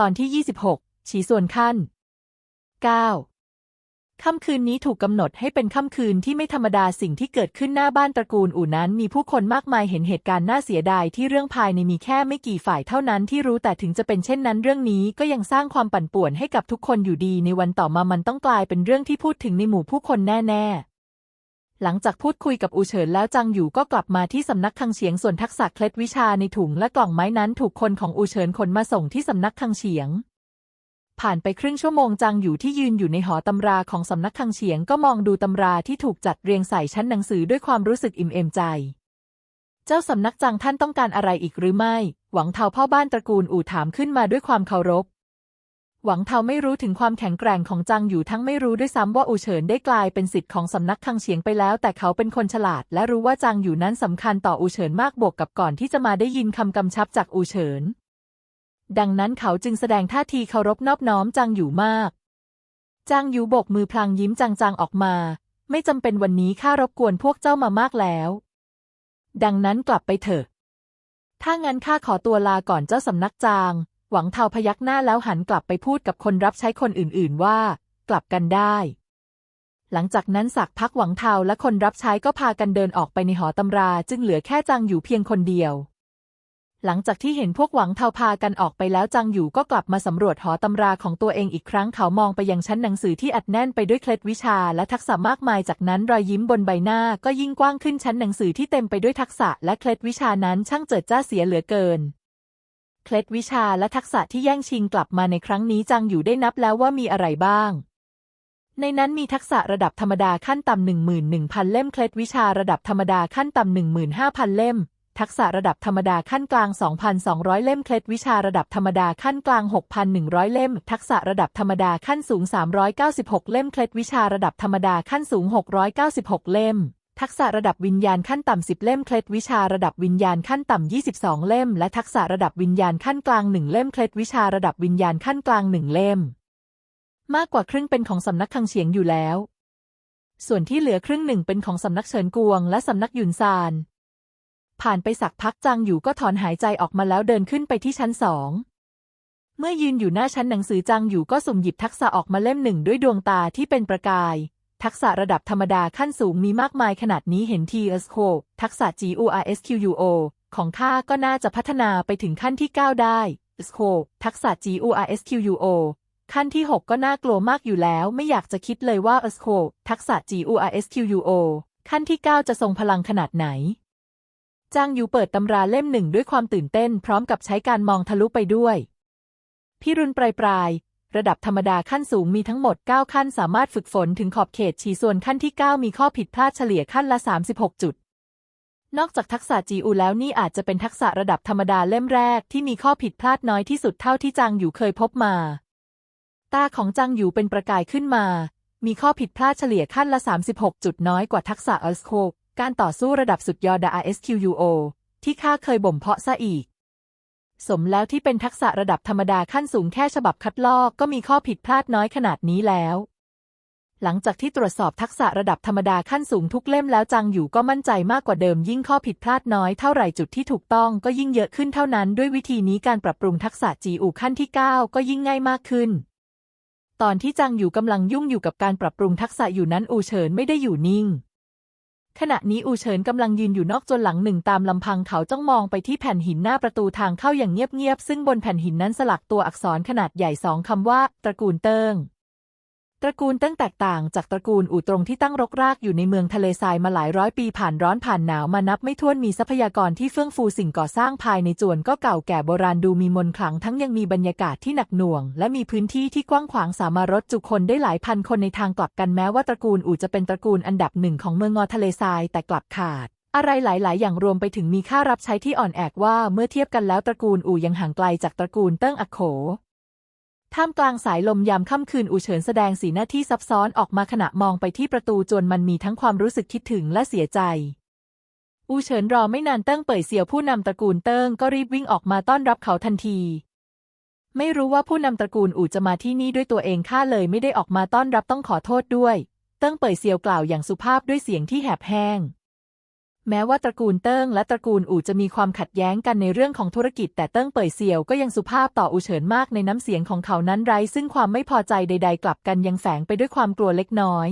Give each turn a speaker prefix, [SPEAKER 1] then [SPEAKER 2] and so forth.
[SPEAKER 1] ตอนที่ 26 ฉีส่วนขั้น 9 ค่ำคืนนี้ถูกกำหนดให้เป็นค่ำคืนที่ไม่ธรรมดาสิ่งที่เกิดขึ้นหน้าบ้านตระกูลอู่นั้น มีผู้คนมากมายเห็นเหตุการณ์น่าเสียดายที่เรื่องภายในมีแค่ไม่กี่ฝ่ายเท่านั้นที่รู้แต่ถึงจะเป็นเช่นนั้น เรื่องนี้ก็ยังสร้างความปั่นป่วนให้กับทุกคนอยู่ดีในวันต่อมามันต้องกลายเป็นเรื่องที่พูดถึงในหมู่ผู้คนแน่ ๆ หลังจากพูดคุยกับอูเฉินแล้วจังอยู่ก็กลับมาที่สำนักคังเฉียงส่วนทักษะเคล็ดวิชาในถุงและกล่องไม้นั้นถูกคนของอูเฉินขนมาส่งที่สำนักคังเฉียง ผ่านไปครึ่งชั่วโมงจังอยู่ที่ยืนอยู่ในหอตำราของสำนักคังเฉียงก็มองดูตำราที่ถูกจัดเรียงใส่ชั้นหนังสือด้วยความรู้สึกอิ่มเอมใจ เจ้าสำนักจังท่านต้องการอะไรอีกหรือไม่ หวังเทาพ่อบ้านตระกูลอู่ถามขึ้นมาด้วยความเคารพ หวังเทาไม่รู้ถึงความแข็งแกร่งของจังอยู่ทั้งไม่รู้ด้วยซ้ำว่าอูเฉินได้กลายเป็นสิทธิ์ของสำนักคังเฉียงไปแล้ว แต่เขาเป็นคนฉลาด และรู้ว่าจังอยู่นั้นสำคัญต่ออูเฉินมากบวกกับก่อนที่จะมาได้ยินคำกำชับจากอูเฉิน ดังนั้นเขาจึงแสดงท่าทีเคารพนอบน้อมจังอยู่มากจางอยู่โบกมือพลางยิ้มจางๆออกมา ไม่จำเป็นวันนี้ข้ารบกวนพวกเจ้ามามากแล้ว ดังนั้นกลับไปเถอะ ถ้างั้นข้าขอตัวลาก่อนเจ้าสำนักจาง หวังเทาพยักหน้าแล้วหันกลับไปพูดกับคนรับใช้คนอื่นๆว่า กลับกันได้ หลังจากนั้นสักพักหวังเทาและคนรับใช้ก็พากันเดินออกไปในหอตำราจึงเหลือแค่จางอยู่เพียงคนเดียว หลังจากที่เห็นพวกหวังเทาพากันออกไปแล้วจังอยู่ก็กลับมาสำรวจหอตำราของตัวเองอีกครั้งเขามองไปยังชั้นหนังสือที่อัดแน่นไปด้วยเคล็ดวิชาและทักษะมากมายจากนั้นรอยยิ้มบนใบหน้าก็ยิ่งกว้างขึ้นชั้นหนังสือที่เต็มไปด้วยทักษะและเคล็ดวิชานั้นช่างเจิดจ้าเสียเหลือเกิน เคล็ดวิชาและทักษะที่แย่งชิงกลับมาในครั้งนี้จังอยู่ได้นับแล้วว่ามีอะไรบ้าง ในนั้นมีทักษะระดับธรรมดาขั้นต่ำหนึ่งหมื่นหนึ่งพันเล่มเคล็ดวิชาระดับธรรมดาขั้นต่ำหนึ่งหมื่นห้าพันเล่ม ทักษะระดับธรรมดาขั้นกลาง 2,200 เล่มเคล็ดวิชาระดับธรรมดาขั้นกลาง 6,100 เล่ม ทักษะระดับธรรมดาขั้นสูง 396 เล่มเคล็ดวิชาระดับธรรมดาขั้นสูง 696 เล่ม ทักษะระดับวิญญาณขั้นต่ำ10 เล่ม เคล็ดวิชาระดับวิญญาณขั้นต่ำ22 เล่ม และทักษะระดับวิญญาณขั้นกลาง1เล่ม เคล็ดวิชาระดับวิญญาณขั้นกลาง1เล่ม มากกว่าครึ่งเป็นของสำนักคังเฉียงอยู่แล้ว ส่วนที่เหลือครึ่งหนึ่งเป็นของสำนักเฉินกวง และสำนักหยุนซาน ผ่านไปสักพักจังอยู่ก็ถอนหายใจออกมาแล้วเดินขึ้นไปที่ชั้นสอง เมื่อยืนอยู่หน้าชั้นหนังสือจังอยู่ก็สุ่มหยิบทักษะออกมาเล่มหนึ่งด้วยดวงตาที่เป็นประกาย ทักษะระดับธรรมดาขั้นสูงมีมากมายขนาดนี้เห็นทีเอสโคทักษะ GURSQUO ของข้าก็น่าจะพัฒนาไปถึงขั้นที่ 9 ได้สโคทักษะ GURSQUO ขั้นที่ 6 ก็น่ากลัวมากอยู่แล้ว ไม่อยากจะคิดเลยว่าเอสโคทักษะ GURSQUO ขั้นที่ 9 จะทรงพลังขนาดไหนจางยูเปิดตำราเล่มหนึ่งด้วยความตื่นเต้น พร้อมกับใช้การมองทะลุไปด้วยพิรุณปลายปลาย ระดับธรรมดาขั้นสูงมีทั้งหมด 9 ขั้นสามารถฝึกฝนถึงขอบเขตฉีส่วนขั้นที่ 9 มีข้อผิดพลาดเฉลี่ยขั้นละ 36 จุด นอกจากทักษะจีอูแล้วนี่อาจจะเป็นทักษะระดับธรรมดาเล่มแรกที่มีข้อผิดพลาดน้อยที่สุดเท่าที่จางอยู่เคยพบมา ตาของจางอยู่เป็นประกายขึ้นมา มีข้อผิดพลาดเฉลี่ยขั้นละ 36 จุดน้อยกว่าทักษะเอลสโคการต่อสู้ระดับสุดยอด RSQUO ที่ข้าเคยบ่มเพาะซะอีก สมแล้วที่เป็นทักษะระดับธรรมดาขั้นสูงแค่ฉบับคัดลอกก็มีข้อผิดพลาดน้อยขนาดนี้แล้ว หลังจากที่ตรวจสอบทักษะระดับธรรมดาขั้นสูงทุกเล่มแล้วจังอยู่ก็มั่นใจมากกว่าเดิม ยิ่งข้อผิดพลาดน้อยเท่าไหร่จุดที่ถูกต้องก็ยิ่งเยอะขึ้นเท่านั้น ด้วยวิธีนี้การปรับปรุงทักษะจีอูขั้นที่ 9 ก็ยิ่งง่ายมากขึ้น ตอนที่จังอยู่กำลังยุ่งอยู่กับการปรับปรุงทักษะอยู่นั้นอูเฉินไม่ได้อยู่นิ่ง ขณะนี้อูเฉินกำลังยืนอยู่นอกจนหลังหนึ่งตามลำพังเขาจ้องมองไปที่แผ่นหินหน้าประตูทางเข้าอย่างเงียบๆ ซึ่งบนแผ่นหินนั้นสลักตัวอักษรขนาดใหญ่สองคำว่า ตระกูลเติ้ง ตระกูลติ้งแตกต่างจากตระกูลอู่ตรงที่ตั้งรกรากอยู่ในเมืองทะเลทรายมาหลายร้อยปีผ่านร้อนผ่านหนาวมานับไม่ถ้วนมีทรัพยากรที่เฟื่องฟูสิ่งก่อสร้างภายในจวนก็เก่าแก่โบราณดูมีมนต์ขลังทั้งยังมีบรรยากาศที่หนักหน่วง และมีพื้นที่ที่กว้างขวางสามารถรถจุคนได้หลายพันคนในทางกลับกันแม้ว่าตระกูลอู่จะเป็นตระกูลอันดับหนึ่งของเมืองงอทะเลทรายแต่กลับขาดอะไรหลาย ๆ อย่างรวมไปถึงมีค่ารับใช้ที่อ่อนแอกว่าเมื่อเทียบกันแล้วตระกูลอู่ยังห่างไกลจากตระกูลเติ้งอักโข ท่ามกลางสายลมยามค่ำคืนอูเฉินแสดงสีหน้าที่ซับซ้อนออกมาขณะมองไปที่ประตูจวนมันมีทั้งความรู้สึกคิดถึงและเสียใจ อูเฉินรอไม่นานเติ้งเป่ยเซียวผู้นำตระกูลเติ้งก็รีบวิ่งออกมาต้อนรับเขาทันที ไม่รู้ว่าผู้นำตระกูลอู่จะมาที่นี่ด้วยตัวเองข้าเลยไม่ได้ออกมาต้อนรับต้องขอโทษด้วย เติ้งเป่ยเซียวกล่าวอย่างสุภาพด้วยเสียงที่แหบแห้ง แม้ว่าตระกูลเติ้งและตระกูลอู่จะมีความขัดแย้งกันในเรื่องของธุรกิจ แต่เติ้งเป่ยเซียวก็ยังสุภาพต่ออู่เฉินมากในน้ำเสียงของเขานั้นไร้ซึ่งความไม่พอใจใด ๆ กลับกันยังแฝงไปด้วยความกลัวเล็กน้อย